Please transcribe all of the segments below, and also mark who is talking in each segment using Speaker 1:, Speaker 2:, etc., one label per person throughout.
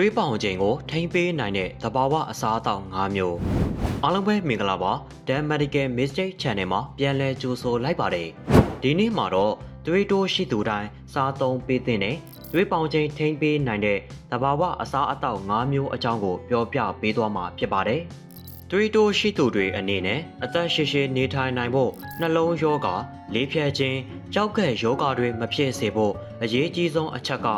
Speaker 1: သွေးပေါင်ချိန်ကိုထိမ့်ပေးနိုင်တဲ့သဘာဝအစားအသောက်၅မျိုးအားလုံးပဲမင်္ဂလာပါ Dan Medical Mistake Channel မှာပြန်လည်ကြိုဆိုလိုက်ပါတယ်ဒီနေ့မှာတော့သွေးတိုးရှိသူတိုင်းစားသုံးပေးတဲ့သွေးပေါင်ချိန်ထိမ့်ပေးနိုင်တဲ့သဘာဝအစားအသောက်၅မျိုးအကြောင်းကိုပြောပြပေးသွားမှာဖြစ်ပါတယ်သွေးတိုးရှိသူတွေအနေနဲ့အသက်ရှည်ရှည်နေထိုင်နိုင်ဖို့နှလုံးရောဂါလေးဖြတ်ခြင်းကြောက်ကဲ့ယောဂါတွေမဖြစ်စေဖို့အရေးကြီးဆုံးအချက်က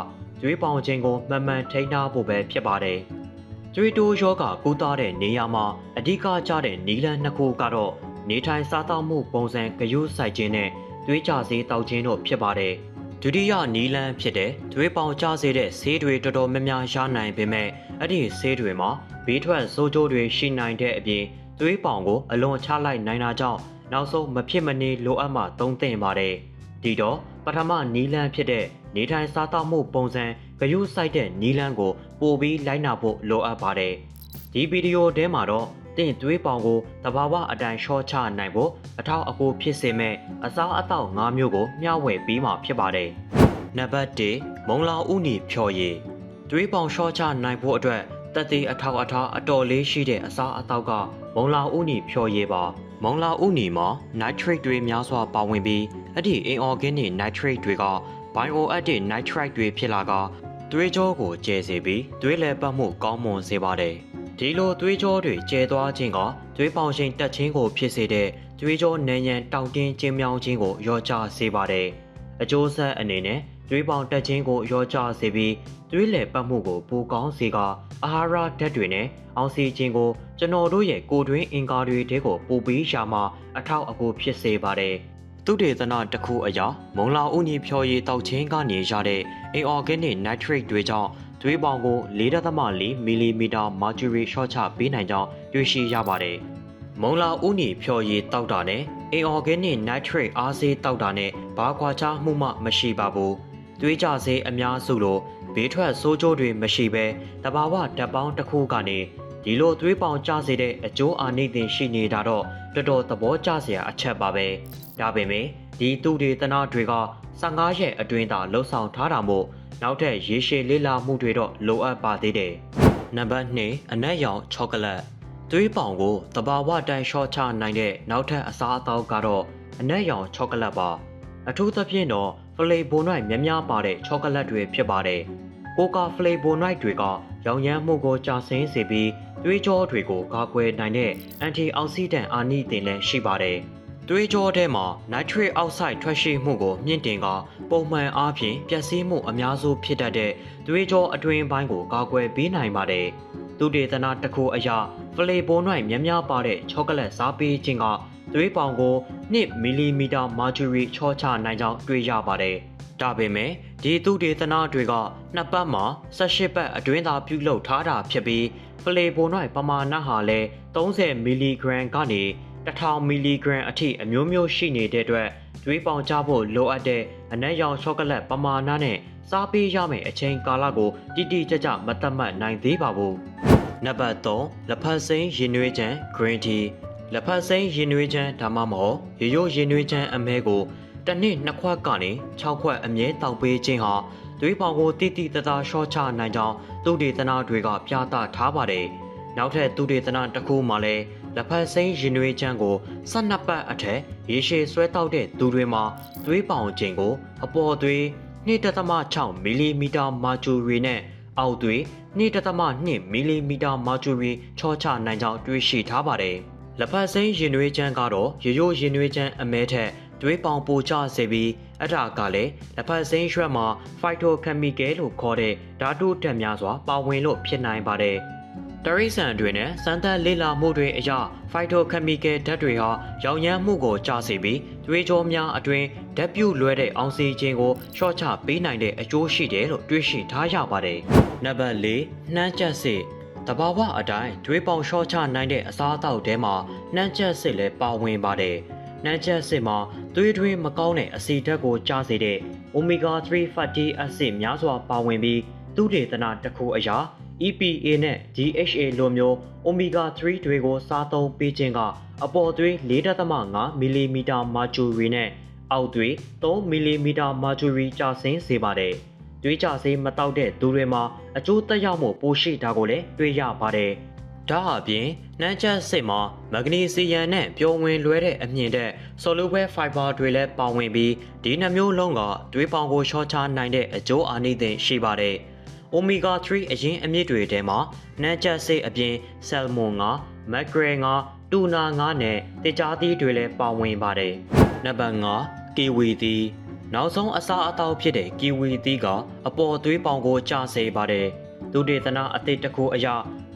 Speaker 1: သွေးပေါင်ခြင်းကိုမှန်မှန်ထိန်းထားဖို့ပဲဖြစ်ပါတယ်။သွေးတိုးယောဂါကုသတဲ့နေရာမှာအဓိကကျတဲ့နီလန်းနှစ်ခုကတော့နေထိုင်စားသောက်မှုပုံစံဂရုစိုက်ခြင်းနဲ့သွေးကြစေးတောက်ခြင်းတို့ဖြစ်ပါတယ်။ဒုတိယနီလန်းဖြစ်တဲ့သွေးပေါင်ကျစေတဲ့ဆေးတွေတော်တော်များများရနိုင်ပေမဲ့အဲ့ဒီဆေးတွေမှာဘေးထွက်ဆိုးကျိုးတွေရှိနိုင်တဲ့အပြင်သွေးပေါင်ကိုအလွန်ချလိုက်နိုင်တာကြောင့်နောက်ဆုံးမဖြစ်မနေလိုအပ်မှသုံးသင့်ပါတယ်။ဒီတော့ပထမနီလန်းဖြစ်တဲ့ နေထိုင်စားသောက်မှုပုံစံဂရုစိုက်တဲ့နီလန်းကိုပို့ပြီးလိုက်နာဖို့လိုအပ်ပါတယ်။ဒီဗီဒီယိုထဲမှာတော့တင့်သွေးပေါင်ကိုတဘာဝအတိုင်းရှော့ချနိုင်ဖို့အထောက်အကူဖြစ်စေမဲ့အစားအသောက်၅မျိုးကိုမျှဝေပြီးမှဖြစ်ပါတယ်။နံပါတ်1မုံလာဥနီဖြော်ရည်သွေးပေါင်ရှော့ချနိုင်ဖို့အတွက်တက်သေးအထောက်အထားအတော်လေးရှိတဲ့အစားအသောက်ကမုံလာဥနီဖြော်ရည်ပါမုံလာဥနီမှာ nitrate တွေများစွာပါဝင်ပြီးအဲ့ဒီ inorganic nitrate တွေက bioactive nitrite တွေဖြစ်လာကသွေးကြောကိုကျဲစေပြီးသွေးလည်ပတ်မှုကောင်းမွန်စေပါတယ်ဒီလိုသွေးကြောတွေကျဲသွားခြင်းကသွေးပေါင်ရှင်တက်ခြင်းကိုဖြစ်စေတဲ့သွေးကြောနံရံတောင့်တင်းခြင်းမြောင်းခြင်းကိုရောကျစေပါတယ်အကျိုးဆက်အနေနဲ့သွေးပေါင်တက်ခြင်းကိုရောကျစေပြီးသွေးလည်ပတ်မှုကိုပိုကောင်းစေကအာဟာရဓာတ်တွေနဲ့အောက်ဆီဂျင်ကိုကျွန်တော်တို့ရဲ့ကိုယ်တွင်းအင်္ဂါတွေတဲကိုပို့ပြီးရှာမှအထောက်အကူဖြစ်စေပါတယ် သုတေသနတစ်ခုအရမုံလာဥညီဖြော်ရည်တောက်ချင်းကနေရတဲ့ inorganic nitrate တွေကြောင့်သွေးပေါင်ကို4.4မီလီမီတာ mercury ရှော့ချပေးနိုင်ကြောင်းတွေ့ရှိရပါတယ်။မုံလာဥညီဖြော်ရည်တောက်တာနဲ့ inorganic nitrate အားဆေးတောက်တာနဲ့ဘာကွာခြားမှုမှမရှိပါဘူး။သွေးကြဆေးအများစုလိုဘေးထွက်ဆိုးကျိုးတွေမရှိဘဲတဘာဝဓာတ်ပေါင်းတစ်ခုကနေ ဒီလိုသွေးပေါင်ကျစေတဲ့အကျိုးအာနိသင်ရှိနေတာတော့တော်တော်သဘောကျစရာအချက်ပါပဲဒါပေမဲ့ဒီသူတွေတနာတွေက15ရက်အတွင်းသာလှုပ်ဆောင်ထားတာမို့နောက်ထပ်ရေရှည်လေးလာမှုတွေတော့လိုအပ်ပါသေးတယ်နံပါတ်2အနက်ရောင်ချောကလက်သွေးပေါင်ကိုတဘာဝတန်ရှော့ချနိုင်တဲ့နောက်ထပ်အစားအသောက်ကတော့အနက်ရောင်ချောကလက်ပါအထူးသဖြင့်တော့ဖလေဘိုနိုက်များများပါတဲ့ချောကလက်တွေဖြစ်ပါတယ်ကိုကာဖလေဘိုနိုက်တွေကရောင်ရမ်းမှုကိုကြာဆင်းစေပြီး သွေးကြောတွေကိုကာကွယ်နိုင်တဲ့အန်တီအောက်ဆီဒန့်အာနိသင်လည်းရှိပါတယ်။သွေးကြောထဲမှာ nitrate oxide ထွက်ရှိမှုကိုမြင့်တင်ကပုံမှန်အားဖြင့်ပျက်စီးမှုအများစုဖြစ်တတ်တဲ့သွေးကြောအတွင်းပိုင်းကိုကာကွယ်ပေးနိုင်ပါတယ်။သူတေသနာတစ်ခုအရဖလေဘိုနိုက်များများပါတဲ့ချောကလက်စားပေးခြင်းကသွေးပေါင်ကို2မီလီမီတာမာဂျူရီချောချနိုင်ကြောင်းတွေ့ရပါတယ်။ ဒါပေမဲ့ဒီသူတေသနာတွေကနှစ်ပတ်မှ18ပတ်အတွင်းသာပြုလုပ်ထားတာဖြစ်ပြီးဖလေဘိုနိုက်ပမာဏဟာလည်း30မီလီဂရမ်ကနေ1000မီလီဂရမ်အထိအမျိုးမျိုးရှိနေတဲ့အတွက်တွေးပေါင်ကြဖို့လိုအပ်တဲ့အနက်ရောင်ချောကလက်ပမာဏနဲ့စားပေးရမယ့်အချိန်ကာလကိုတိတိကျကျမသတ်မှတ်နိုင်သေးပါဘူး။နံပါတ်3လက်ဖက်စိမ်းရင်နွေးချမ်း green tea လက်ဖက်စိမ်းရင်နွေးချမ်းဒါမှမဟုတ်ရိုးရိုးရင်နွေးချမ်းအမဲကို တစ်နှစ်နှစ်ခွက်ကနေ6ခွက်အမြဲတောက်ပေးခြင်းဟာသွေးပေါင်ကိုတိတိတသားရှော့ချနိုင်ကြောင်းသူတေသနာတွေကပြသထားပါတယ်။နောက်ထပ်သူတေသနာတစ်ခုမှလည်းလက်ဖက်စိမ်းရင်နွေးချမ်းကို12ပတ်အထက်ရေရှည်ဆွဲတောက်တဲ့သူတွေမှာသွေးပေါင်ချိန်ကို အပေါ်သွေး2.6မီလီမီတာမာကျူရီနဲ့အောက်သွေး2.2မီလီမီတာမာကျူရီချောချနိုင်ကြောင်းတွေးရှိထားပါတယ်။လက်ဖက်စိမ်းရင်နွေးချမ်းကတော့ရိုးရိုးရင်နွေးချမ်းအမဲထက် သွေးပေါင်ပိုကျစေပြီးအဲ့ဒါကလည်းလက်ဖက်စိမ်းရွက်မှာ phytochemical လို့ခေါ်တဲ့ဓာတုဓာတ်များစွာပါဝင်လို့ဖြစ်နိုင်ပါတယ်။တရိษံတွေနဲ့စမ်းသပ်လေ့လာမှုတွေအရ phytochemical ဓာတ်တွေဟာရောင်ရမ်းမှုကိုကျစေပြီးသွေးကြောများအတွင်းဓာတ်ပြုတ်လွှဲတဲ့အောက်ဆီဂျင်ကိုရှော့ချပေးနိုင်တဲ့အကျိုးရှိတယ်လို့တွေးရှိထားရပါတယ်။နံပါတ်၄နှမ်းချက်စစ်တဘာဝအတိုင်းသွေးပေါင်ရှော့ချနိုင်တဲ့အစားအသောက်ထဲမှာနှမ်းချက်စစ်လည်းပါဝင်ပါတယ်။ နှမ်းချက်စစ်မှာသွေးတွင်းမကောင်းတဲ့အဆီဓာတ်ကိုကျစေတဲ့ omega 3 fatty acid များစွာပါဝင်ပြီးသူတေသနတစ်ခုအရာ EPA နဲ့ DHA လိုမျိုး omega 3တွေကိုစားသုံးပေးခြင်းကအပေါ်သွေး4.5မီလီမီတာမာကျူရီနဲ့အောက်သွေး3မီလီမီတာမာကျူရီကျဆင်းစေပါတယ်။တွေးကြစေးမတောက်တဲ့သူတွေမှာအကျိုးသက်ရောက်မှုပိုရှိတာကိုလည်းတွေ့ရပါတယ်။ ဒါအပြင်နှမ်းချက်စိတ်မှာမဂနီဆီယမ်နဲ့ပျော်ဝင်လွဲတဲ့အမြင့်တဲ့ဆိုလိုဘဲဖိုင်ဘာတွေလည်းပါဝင်ပြီးဒီနှမျိုးလုံးကတွေးပေါင်ကိုရှော့ချနိုင်တဲ့အကျိုးအာနိသင်ရှိပါတယ်။ Omega 3အရင်အမြင့်တွေထဲမှာနှမ်းချက်စိတ်အပြင်ဆယ်မွန်ကမက်ဂရေငါတူနာငါနဲ့တေချာသီးတွေလည်းပါဝင်ပါတယ်။နံပါတ်5ကီဝီသီးနောက်ဆုံးအစားအသောက်ဖြစ်တဲ့ကီဝီသီးကအပေါ်သွေးပေါင်ကိုကျစေပါတယ်။ ဒုဒေသနာအသစ်တစ်ခုအရ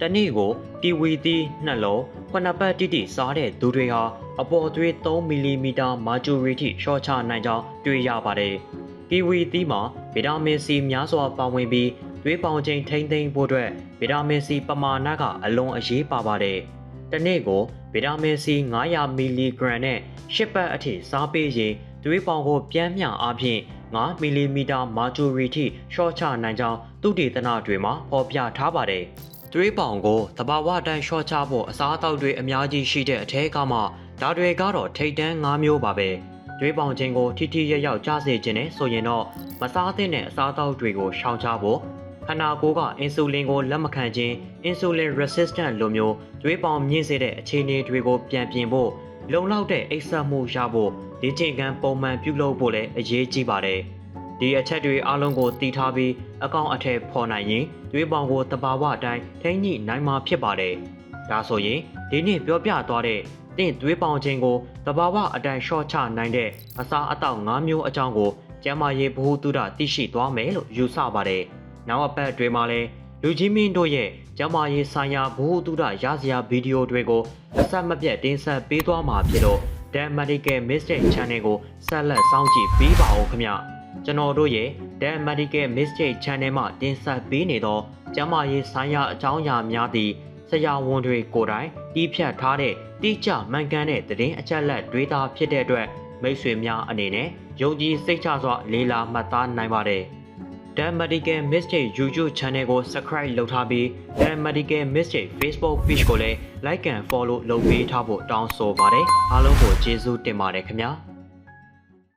Speaker 1: တစ်နေ့ကိုကီဝီသီးနှလုံးခုနှစ်ပတ်တိတိစားတဲ့သူတွေဟာအပေါ်သွေး3မီလီမီတာမာဂျူရီထိရှော့ချနိုင်ကြောင်းတွေ့ရပါတယ်။ကီဝီသီးမှာဗီတာမင်စီများစွာပါဝင်ပြီးသွေးပေါင်ချိန်ထိမ့်သိမ်းဖို့အတွက်ဗီတာမင်စီပမာဏကအလွန်အရေးပါပါတယ်။တစ်နေ့ကိုဗီတာမင်စီ900မီလီဂရမ်နဲ့10ပတ်အထိစားပေးရင်သွေးပေါင်ကိုပြန်မျှအားဖြင့် 9မီလီမီတာမာဂျူရီထိရှော့ချနိုင်ကြောင်းသုတေသနတွေမှာဖော်ပြထားပါတယ်။သွေးပေါင်ကိုတဘာဝအတိုင်းရှော့ချဖို့အစားအသောက်တွေအများကြီးရှိတဲ့အထက်ကမှဒါတွေကတော့ထိတ်တန်း၅မျိုးပါပဲ။သွေးပေါင်ခြင်းကိုထိထိရရောက်ကျစေခြင်းနဲ့ဆိုရင်တော့မစားသင့်တဲ့အစားအသောက်တွေကိုရှောင်ချဖို့ခန္ဓာကိုယ်ကအင်ဆူလင်ကိုလက်မခံခြင်း insulin resistant လိုမျိုးသွေးပေါင်မြင့်စေတဲ့အခြေအနေတွေကိုပြန်ပြင်ဖို့လုံလောက်တဲ့အိပ်စက်မှုရဖို့ ဒီချိန်ကန်ပုံမှန်ပြုလုပ်ဖို့လည်းအရေးကြီးပါတယ်။ဒီအချက်တွေအလုံးကိုတည်ထားပြီးအကောင့်အထက်ဖော်နိုင်ရင်သွေးပေါင်ကိုတဘာဝအတိုင်းထိန်းညှိနိုင်မှာဖြစ်ပါတယ်။ဒါဆိုရင်ဒီနေ့ပြောပြသွားတဲ့တင့်သွေးပေါင်ခြင်းကိုတဘာဝအတိုင်းရှော့ချနိုင်တဲ့အစားအသောက်၅မျိုးအကြောင်းကိုကျမရေဘ ഹു တုဒသိရှိသွားမယ်လို့ယူဆပါတယ်။နောက်အပတ်တွေမှာလည်းလူကြီးမင်းတို့ရဲ့ကျမရေးဆိုင်ရာဘ ഹു တုဒရစရာဗီဒီယိုတွေကိုအဆက်မပြတ်တင်ဆက်ပေးသွားမှာဖြစ်တော့ Dan Medical Mistake Channel ကိုဆက်လက်စောင့်ကြည့်ပေးပါဦးခင်ဗျ။ကျွန်တော်တို့ရဲ့ Dan Medical Mistake Channel မှာတင်ဆက်ပေးနေသောကျမရေးဆိုင်ရာအကြောင်းအရာများသည့်ဆရာဝန်တွေကိုယ်တိုင်တီးဖြတ်ထားတဲ့တိကျမှန်ကန်တဲ့သတင်းအချက်အလက်တွေသာဖြစ်တဲ့အတွက်မိတ်ဆွေများအနေနဲ့ယုံကြည်စိတ်ချစွာလေးလာမှတ်သားနိုင်ပါတယ်။ Dan Medical Mistake YouTube Channel ကို Subscribe လုပ်ထားပြီး Dan Medical Mistake Facebook Page ကိုလည်း Like and Follow လုပ်ပေးထားဖို့တောင်းဆိုပါတယ်အားလုံးကိုကျေးဇူးတင်ပါတယ်ခင်ဗျာ။